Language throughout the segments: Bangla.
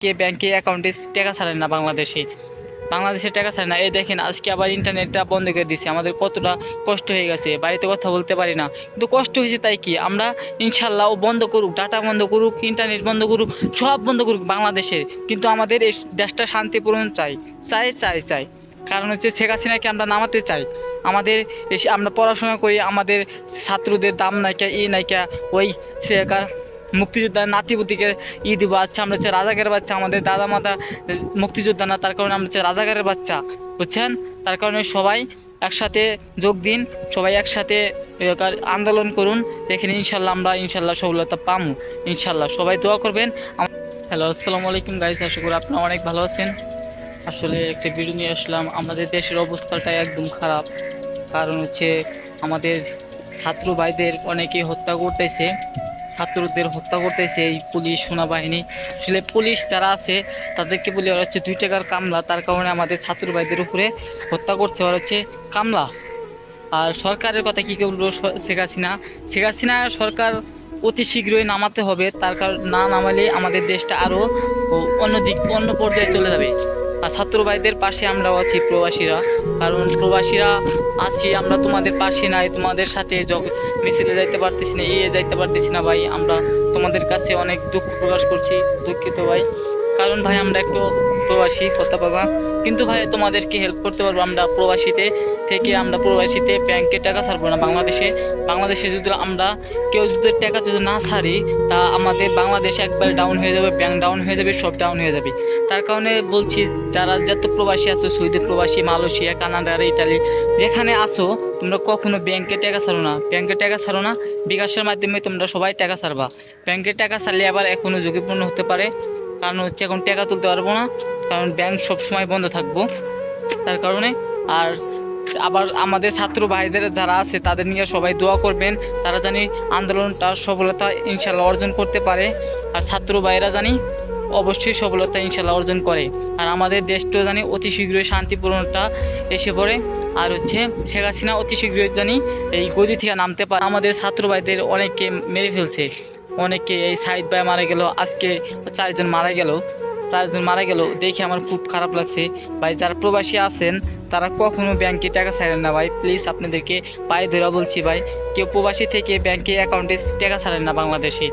কে ব্যাংকে অ্যাকাউন্টে টাকা ছাড়ে না বাংলাদেশে। বাংলাদেশে টাকা ছাড়ে না। এই দেখেন, আজকে আবার ইন্টারনেটটা বন্ধ করে দিছে। আমাদের কতটা কষ্ট হয়ে গেছে। বাড়িতে কথা বলতে পারি না। কিন্তু কষ্ট হয়েছে তাই কি? আমরা ইনশাল্লাহ ও বন্ধ করুক ডাটা বন্ধ করুক ইন্টারনেট বন্ধ করুক, সব বন্ধ করুক বাংলাদেশের। কিন্তু আমাদের এই দেশটা শান্তিপূর্ণ চাই। চাই চাই চাই। কারণ হচ্ছে শেখ হাসিনাকে আমরা নামাতে চাই। আমাদের আমরা পড়াশোনা করি, আমাদের ছাত্রদের দাম নাইকা, ই নাইকা, ওই শেখার মুক্তিযোদ্ধার নাতিপুতিকে ই দিব আমরা হচ্ছে রাজাকারের বাচ্চা, আমাদের দাদা মাতা মুক্তিযোদ্ধা না, তার কারণে আমরা হচ্ছে রাজাকারের বাচ্চা, বুঝছেন? তার কারণে সবাই একসাথে যোগ দিন, সবাই একসাথে আন্দোলন করুন দেখেন ইনশাল্লাহ আমরা, ইনশাল্লাহ সফলতা পামু, ইনশাল্লাহ। সবাই দোয়া করবেন। হ্যালো, আসসালামু আলাইকুম গাইস আশা করি আপনারা অনেক ভালো আছেন। আসলে একটা ভিডিও নিয়ে আসলাম, আমাদের দেশের অবস্থাটা একদম খারাপ, কারণ হচ্ছে আমাদের ছাত্র ভাইদের অনেকেই হত্যা করতেছে। ছাত্রদের হত্যা করতেছে এই পুলিশ সেনাবাহিনী। আসলে পুলিশ যারা আছে, তাদেরকে বলি ওরা হচ্ছে দুই টাকার কামলা। তার কারণে আমাদের ছাত্র ভাইদের উপরে হত্যা করছে, ওরা হচ্ছে কামলা। আর সরকারের কথা কী বলব শেখ হাসিনা? শেখ হাসিনা সরকার অতি শীঘ্রই নামাতে হবে। তার কারণ না নামালে আমাদের দেশটা আরও অন্য দিক, অন্য পর্যায়ে চলে যাবে। ছাত্র ভাইদের পাশে আমরাও আছি প্রবাসীরা। কারণ প্রবাসীরা আছি, আমরা তোমাদের পাশে নাই, তোমাদের সাথে মিছিলে যাইতে পারতেছি না ইয়ে যাইতে পারতেছি না ভাই। আমরা তোমাদের কাছে অনেক দুঃখ প্রকাশ করছি, দুঃখিত ভাই। কারণ ভাই, আমরা একটু প্রবাসী বাবা কিন্তু ভাই, তোমাদেরকে হেল্প করতে পারব আমরা প্রবাসীতে থেকে। আমরা প্রবাসীতে ব্যাংকে টাকা ছাড়বো না। বাংলাদেশে বাংলাদেশে যদি আমরা কেউ যদি টাকা যদি না ছাড়ি, তা আমাদের বাংলাদেশ একবার ডাউন হয়ে যাবে ব্যাংক ডাউন হয়ে যাবে, সব ডাউন হয়ে যাবে। তার কারণে বলছি, যারা যত প্রবাসী আছো, সৌদি প্রবাসী, মালয়েশিয়া, কানাডা ইটালি যেখানে আছো, তোমরা কখনো ব্যাংকে টাকা ছাড়ো না। ব্যাংকে টাকা ছাড়ো না, বিকাশের মাধ্যমে তোমরা সবাই টাকা ছাড়বা। ব্যাংকে টাকা ছাড়লে আবার এখনও ঝুঁকিপূর্ণ হতে পারে। কারণ হচ্ছে এখন টাকা তুলতে পারব না, কারণ ব্যাংক সব সময় বন্ধ থাকব। তার কারণে আর আবার আমাদের ছাত্র ভাইদের যারা আছে, তাদের নিয়ে সবাই দোয়া করবেন। তারা জানি আন্দোলনটা সফলতা ইনশাল্লাহ অর্জন করতে পারে। আর ছাত্র ভাইরা জানি অবশ্যই সফলতা ইনশাল্লাহ অর্জন করে। আর আমাদের দেশটা জানি অতি শীঘ্রই শান্তিপূর্ণটা এসে পড়ে। আর হচ্ছে শেখ হাসিনা অতি শীঘ্রই জানি এই গদি থেকে নামতে পারে। আমাদের ছাত্র ভাইদের অনেককে মেরে ফেলছে। অনেকে এই সাইড ভাই মারা গেল, আজকে চারজন মারা গেল। চারজন মারা গেল, দেখে আমার খুব খারাপ লাগছে। ভাই, যারা প্রবাসী আছেন, তারা কখনো ব্যাংকে টাকা ছাড়েন না ভাই। প্লিজ আপনাদেরকে পায়ে ধরা বলছি ভাই, কেউ প্রবাসী থেকে ব্যাংকে অ্যাকাউন্টে টাকা ছাড়েন না বাংলাদেশে।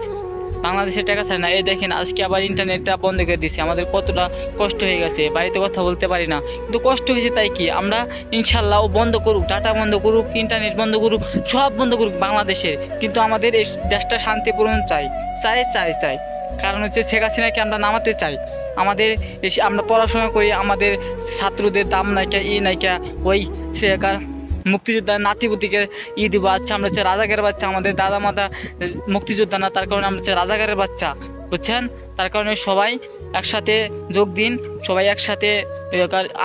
বাংলাদেশে টাকা ছাড়ে না। এই দেখেন, আজকে আবার ইন্টারনেটটা বন্ধ করে দিছে। আমাদের কতটা কষ্ট হয়ে গেছে। বাড়িতে কথা বলতে পারি না। কিন্তু কষ্ট হয়েছে তাই কি? আমরা ইনশাল্লাহ বন্ধ করুক ডাটা বন্ধ করুক ইন্টারনেট বন্ধ করুক, সব বন্ধ করুক বাংলাদেশের। কিন্তু আমাদের এই দেশটা শান্তিপূর্ণ চাই। চাই চাই চাই। কারণ হচ্ছে শেখ হাসিনাকে আমরা নামাতে চাই। আমাদের আমরা পড়াশোনা করি, আমাদের ছাত্রদের দাম নাইকা ই নাইকা ওই শেখার মুক্তিযোদ্ধার নাতিপুতিকে ই দিব আচ্ছা আমরা হচ্ছে রাজাগারের বাচ্চা, আমাদের দাদা মাদা মুক্তিযোদ্ধা না, তার কারণে আমরা হচ্ছে রাজাকারের বাচ্চা, বুঝছেন? তার কারণে সবাই একসাথে যোগ দিন, সবাই একসাথে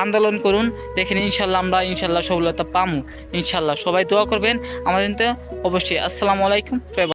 আন্দোলন করুন, দেখেন ইনশাল্লাহ আমরা ইনশাল্লাহ সফলতা পামু, ইনশাল্লাহ সবাই দোয়া করবেন, আমাদের তো অবশ্যই, আসসালামু আলাইকুম